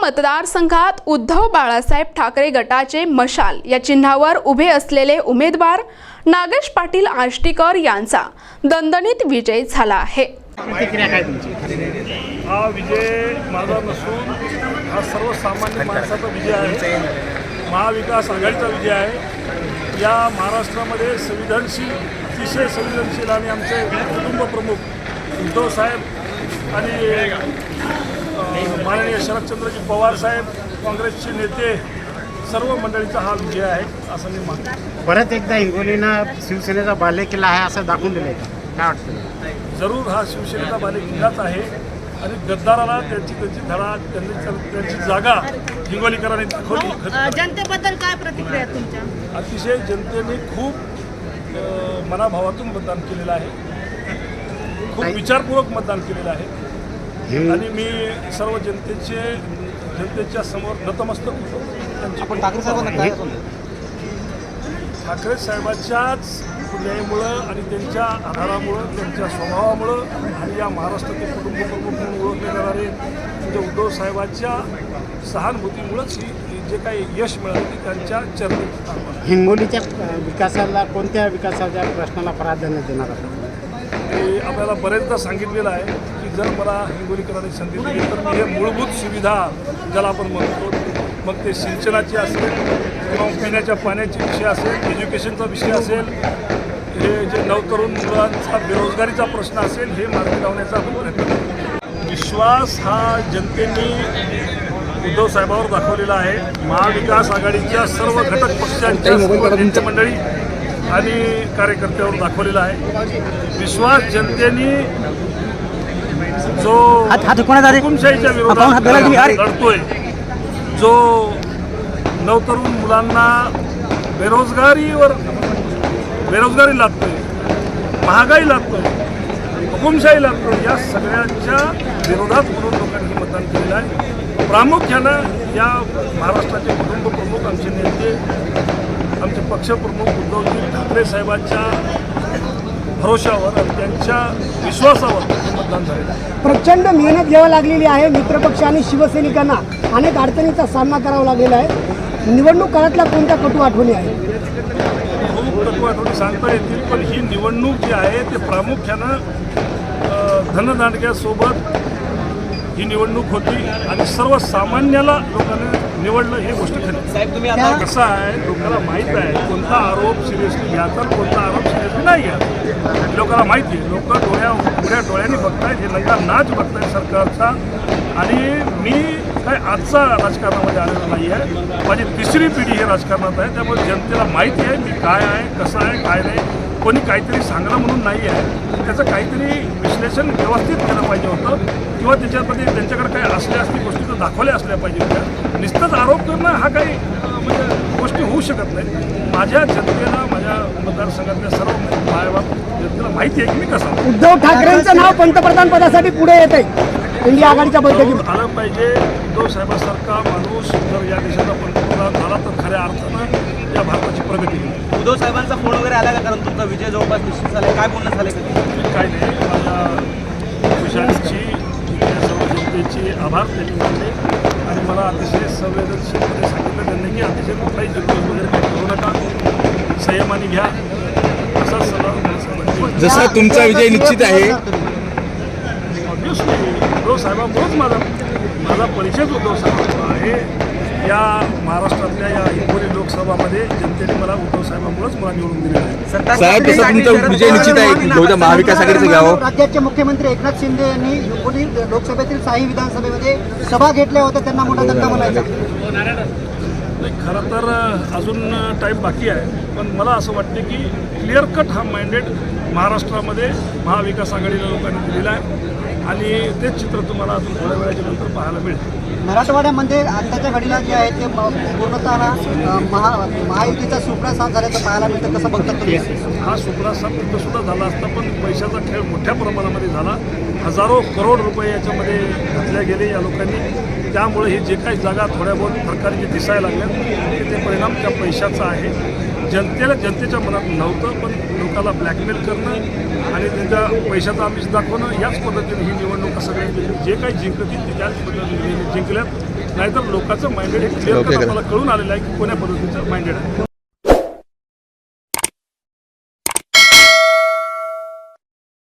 मतदारसंघात उद्धव बाळासाहेब ठाकरे गटाचे मशाल या चिन्हावर उभे असलेले उमेदवार नागेश पाटील आष्टीकर यांचा दणदणीत विजय झाला आहे. प्रतिक्रिया काय तुमची? हा विजय माझा नसून हा सर्वसामान्य माणसाचा विजय आहे. महाविकास आघाडीचा विजय आहे. या महाराष्ट्रामध्ये संविधानशील अतिशय संवेदनशील आणि आमचे कुटुंब प्रमुख उद्धव साहेब आणि माननीय शरदचंद्रजी पवार साहेब काँग्रेसचे नेते सर्व मंडळीचा हा विजय आहे असं मी मानतो. परत एकदा हिंगोलीनं शिवसेनेचा बालेकिल्ला आहे असं दाखवून दिलंय का? काय वाटतं? जरूर हा शिवसेनेचा बालेकिल्लाच आहे. आणि गद्दाराला त्यांची त्यांची धडा त्यांनी त्यांची जागा हिंगोलीकरांनी दाखवली. जनतेबद्दल काय प्रतिक्रिया तुमच्या? अतिशय जनतेने खूप मनाभावातून मतदान केलेलं आहे. खूप विचारपूर्वक मतदान केलेलं आहे. आणि मी सर्व जनतेचे जनतेच्या समोर नतमस्तक होतो. त्यांची आपण ठाकरे साहेबांना काय ठाकरे साहेबांच्याच पुण्यामुळं आणि त्यांच्या आधारामुळं त्यांच्या स्वभावामुळं आणि या महाराष्ट्रातील कुटुंब प्रमुख म्हणून ओळखले जाणारे म्हणजे उद्धव साहेबांच्या सहानुभूतीमुळंच ही जे काही यश मिळालं ते त्यांच्या चरणी. हिंगोलीच्या विकासाला कोणत्या विकासाच्या प्रश्नाला प्राधान्य देणार आहात हे आपल्याला बरेचदा सांगितलेलं आहे की जर मला हिंगोलीकरांनी संधी दिली तर मी हे मूलभूत सुविधा ज्याला आपण म्हणतो मग ते सिंचनाची असेल किंवा पिण्याच्या पाण्याचे विषय असेल एज्युकेशनचा विषय असेल हे जे नवतरुण मुलांचा बेरोजगारीचा प्रश्न असेल हे मार्गी लावण्याचा आपण प्रयत्न करतो. विश्वास हा जनतेने उद्धव साहेबांवर दाखवलेला आहे. महाविकास आघाडीच्या सर्व घटक पक्षांच्या मंडळी आणि कार्यकर्त्यावर दाखवलेला आहे विश्वास जनतेने जो? हुकुमशाहीच्या विरोधात. लढतोय जो नवतरुण मुलांना बेरोजगारीवर बेरोजगारी लागतोय महागाई लागतोय हुकुमशाही लागतोय या सगळ्यांच्या विरोधात म्हणून लोकांनी मतदान केलेलं आहे प्रामुख्यानं या महाराष्ट्राचे कुटुंब प्रमुख आमचे नेते पक्षप्रमुख उद्धवजी ठाकरे साहेबांच्या भरोशावर आणि त्यांच्या विश्वासावर मतदान झालेलं आहे. प्रचंड मेहनत घ्यावी लागलेली आहे मित्रपक्ष आणि शिवसैनिकांना. अनेक अडचणींचा सामना करावा लागलेला आहे. निवडणूक काळातल्या कोणत्या कटू आठवणी आहेत? खूप तत्व आठवणी सांगता येतील पण ही निवडणूक जी आहे ते प्रामुख्यानं अ, धनदांडग्यासोबत ही निवडणूक होती आणि सर्वसामान्याला लोकांनी निवडलं ही गोष्ट खरी. साहेब तुम्ही आता कसं आहे लोकांना माहीत आहे कोणता आरोप सिरियसली घ्यायचा कोणता आरोप सिरियसली नाही घ्यायचा लोकांना माहिती आहे लोक डोळ्या उघड्या डोळ्यांनी बघतायत हे नका नाच बघतायत सरकारचा. आणि मी काय आजचा राजकारणामध्ये आलेलो नाही आहे माझी तिसरी पिढी हे राजकारणात आहे त्यामुळे जनतेला माहिती आहे मी काय आहे कसं आहे काय नाही. कोणी काहीतरी सांगणं म्हणून नाही आहे. त्याचं काहीतरी विश्लेषण व्यवस्थित केलं पाहिजे होतं. किंवा त्याच्यामध्ये त्यांच्याकडे काही असल्या असली गोष्टी तर दाखवल्या असल्या पाहिजे होत्या. नुसतंच आरोप करणं हा काही म्हणजे गोष्टी होऊ शकत नाही माझ्या जनतेला माझ्या मतदारसंघातल्या सर्व मायबाप जनतेला माहिती आहे की मी कसा. उद्धव ठाकरेंचं नाव पंतप्रधान पदासाठी पुढे येत आहे इंडिया आघाडीच्या बैठकीत. आलं पाहिजे. उद्धव साहेबासारखा माणूस जर या देशाचा पंतप्रधान झाला तर खऱ्या अर्थानं या भारताची प्रगती होईल. उद्धव साहेबांचा फोन वगैरे आला का? कारण तुमचा विजय जवळपास निश्चित झालाय. काय बोलणं झालंय कधी? मी काय नाही. माझ्या विषयांची सर्व जनतेचे आभार त्यांनी मानले आणि मला अतिशय संवेदनशीलपणे सांगितलं त्यांनी की अतिशय कुठलाही जल्लोष वगैरे काही करू नका. संयमाने घ्या. असा सल्ला. जसा तुमचा विजय निश्चित आहे. ऑब्विसली उद्धव साहेबांमुळेच माझा माझा परिचयच उद्धव साहेबांचा आहे या महाराष्ट्रातल्या या हिंगोली लोकसभामध्ये जनतेने मला उद्धव साहेबांमुळेच मला निवडून दिलेलं आहे. साहेब जसा तुमचा विजय निश्चित आहे. महाविकास आघाडीचं घ्यावं राज्याचे मुख्यमंत्री एकनाथ शिंदे यांनी हिंगोली लोकसभेतील साई विधानसभेमध्ये सभा घेतल्या होत्या त्यांना मोठा धक्का म्हणायचा. नाही खरं तर अजून टाईम बाकी आहे. पण मला असं वाटते की क्लिअर कट हा माइंडेड महाराष्ट्रामध्ये महाविकास आघाडीला लोकांनी दिलेला आहे. आणि तेच चित्र तुम्हाला अजून थोड्या वेळाच्या नंतर पाहायला मिळेल. मराठवाड्यामध्ये आत्ताच्या घडीला जे आहे ते पूर्णतः महा महायुतीचा सुपडा झाल्याचं पाहायला मिळतं. कसं बघतात हा सुपडा सुद्धा झाला असता पण पैशाचा खेळ मोठ्या प्रमाणामध्ये झाला. हजारो करोड रुपये याच्यामध्ये घातल्या गेले या लोकांनी. त्यामुळे ही जे काही जागा थोड्या बहुत प्रकारची दिसायला लागल्या ते परिणाम त्या पैशाचा आहे. जनतेला जनतेच्या मनात नव्हतं पण लोकांना ब्लॅकमेल करणं आणि त्यांच्या पैशाचा आमिष दाखवणं याच पद्धतीने ही निवडणूक सगळ्यांनी जे काही जिंकतील ते त्याच पद्धतीने जिंकल्यात. नाहीतर लोकांचं माइंडेड हे क्लिअर Okay, कट करा. आपल्याला कळून आलेलं आहे की कोण्या पद्धतीचं माइंडेड आहे.